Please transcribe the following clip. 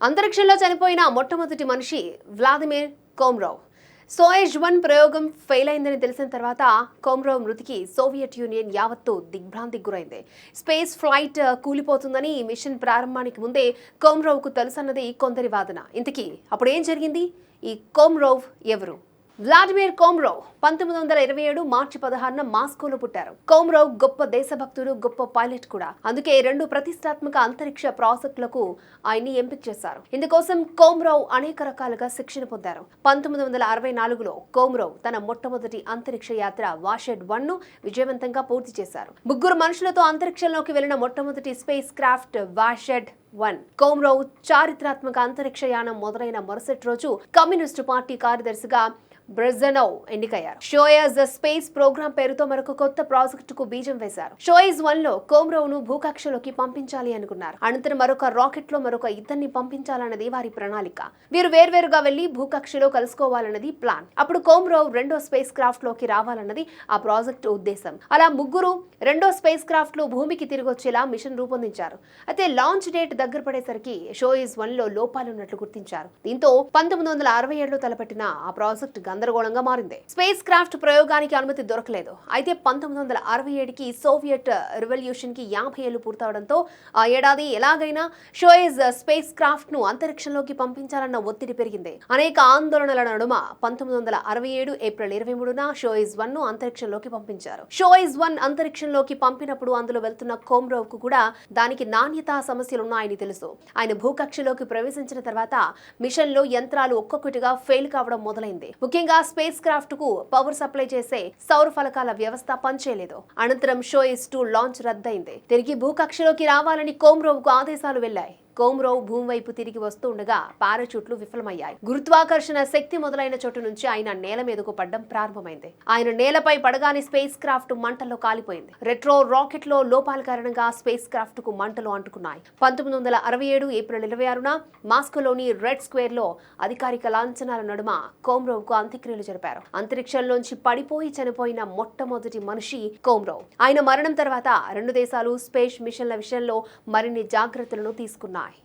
అంతరిక్షంలో చనిపోయిన మొట్టమొదటి మనిషి వ్లాదిమిర్ కోమ్రోవ్. సోయేజ్ వన్ ప్రయోగం ఫెయిల్ అయిందని తెలిసిన తర్వాత కోమ్రోవ్ మృతికి సోవియట్ యూనియన్ యావత్తు దిగ్భ్రాంతికి గురైంది. స్పేస్ ఫ్లైట్ కూలిపోతుందని మిషన్ ప్రారంభానికి ముందే కోమ్రోవ్కు తెలుసన్నది కొందరి వాదన. ఇంతకీ అప్పుడు ఏం జరిగింది? ఈ కోమ్రోవ్ ఎవరు? వ్లాడిమిర్ కోమ్రోవ్ పంతొమ్మిది వందల ఇరవై ఏడు మార్చి పదహారున మాస్కోలో పుట్టారు. కోమ్రోవ్ గొప్ప దేశభక్తుడు గొప్ప పైలట్ కూడా. అందుకే రెండు ప్రతిష్టాత్మక అంతరిక్ష ప్రాజెక్టులకు ఆయన్ని ఎంపిక చేశారు. ఇందుకోసం కోమ్రోవ్ అనేక రకాలుగా శిక్షణ పొందారు. పంతొమ్మిది వందల అరవై నాలుగులో కోమ్రోవ్ తన మొట్టమొదటి అంతరిక్ష యాత్ర వాషెడ్ వన్ను విజయవంతంగా పూర్తి చేశారు. ముగ్గురు మనుషులతో అంతరిక్షంలోకి వెళ్ళిన మొట్టమొదటి space craft Voskhod one. Komarov చారిత్రాత్మక అంతరిక్ష యానం మొదలైన మరుసటి రోజు కమ్యూనిస్టు పార్టీ కార్యదర్శిగా బ్రెజనౌ ఎన్నికయ్యారు. షోయజ్ స్పేస్ ప్రోగ్రామ్ పేరుతో మరొక కొత్త ప్రాజెక్టుకు బీజం వేశారు. షోయిజ్ వన్లో కోమ్రోవ్ను భూకక్షలోకి పంపించాలి అనుకున్నారు. అనంతరం మరొక రాకెట్లో మరొక ఇద్దరిని పంపించాలన్నది వారి ప్రణాళిక. వీరు వేర్వేరుగా వెళ్ళి భూకక్షలో కలుసుకోవాలన్నది ప్లాన్. అప్పుడు కోమ్రోవ్ రెండో స్పేస్ క్రాఫ్ట్లోకి రావాలన్నది ఆ ప్రాజెక్ట్ ఉద్దేశం. అలా ముగ్గురు రెండో స్పేస్ క్రాఫ్ట్లో భూమికి తిరిగి వచ్చేలా మిషన్ రూపొందించారు. అయితే లాంచ్ డేట్ దగ్గర పడేసరికి షోయిజ్ వన్లో లోపాలున్నట్లు గుర్తించారు. దీంతో పంతొమ్మిది వందల అరవై ఏడులో తలపెట్టిన ఆ ప్రాజెక్ట్ గందరగోళంగా మారింది. స్పేస్ క్రాఫ్ట్ ప్రయోగానికి అనుమతి దొరకలేదు. అయితే పంతొమ్మిది వందల అరవై ఏడుకి సోవియట్ రివల్యూషన్కి యాభై ఏళ్ళు పూర్తవడంతో ఆ ఏడాది ఎలాగైనా షోయిజ్ స్పేస్ క్రాఫ్ట్ను అంతరిక్షంలోకి పంపించాలన్న ఒత్తిడి పెరిగింది. అనేక ఆందోళనల నడుమ పంతొమ్మిది వందల అరవై ఏడు ఏప్రిల్ ఇరవై మూడున షోయిజ్ వన్ను అంతరిక్షంలోకి పంపించారు. షోయిజ్ వన్ అంతరిక్షంలోకి పంపినప్పుడు అందులో వెళ్తున్న కోమ్రోవ్కు కూడా దానికి నాణ్యతా అని తెలుసు. ఆయన భూకక్షలోకి ప్రవేశించిన తర్వాత మిషన్లో యంత్రాలు ఒక్కొక్కటిగా ఫెయిల్ కావడం మొదలైంది. ముఖ్యంగా స్పేస్ క్రాఫ్ట్కు పవర్ సప్లై చేసే సౌర ఫలకాల వ్యవస్థ పనిచేయలేదు. అనంతరం షోయిస్ టూ లాంచ్ రద్దయింది. తిరిగి భూకక్షలోకి రావాలని కోమ్రోవ్కు ఆదేశాలు వెళ్ళాయి కోమ్రోవ్ భూమి వైపు తిరిగి వస్తూ ఉండగా పారాచూట్లు విఫలమయ్యాయి. గురుత్వాకర్షణ శక్తి మొదలైన చోటు నుంచి ఆయన నేల మీదకు పడ్డం ప్రారంభమైంది. ఆయన నేలపై పడగానే స్పేస్ క్రాఫ్ట్ మంటల్లో కాలిపోయింది. రెట్రో రాకెట్లో లోపాల కారణంగా స్పేస్ క్రాఫ్ట్కు మంటలు అంటుకున్నాయి. పంతొమ్మిది వందల అరవై ఏడు ఏప్రిల్ ఇరవై ఆరున మాస్కోలోని రెడ్ స్క్వేర్లో అధికారిక లాంఛనాల నడుమ కోమ్రోవ్కు అంత్యక్రియలు జరిపారు. అంతరిక్షంలోంచి పడిపోయి చనిపోయిన మొట్టమొదటి మనిషి కోమ్రోవ్ ఆయన మరణం తర్వాత రెండు దేశాలు స్పేస్ మిషన్ల విషయంలో మరిన్ని జాగ్రత్తలను తీసుకున్నాయి.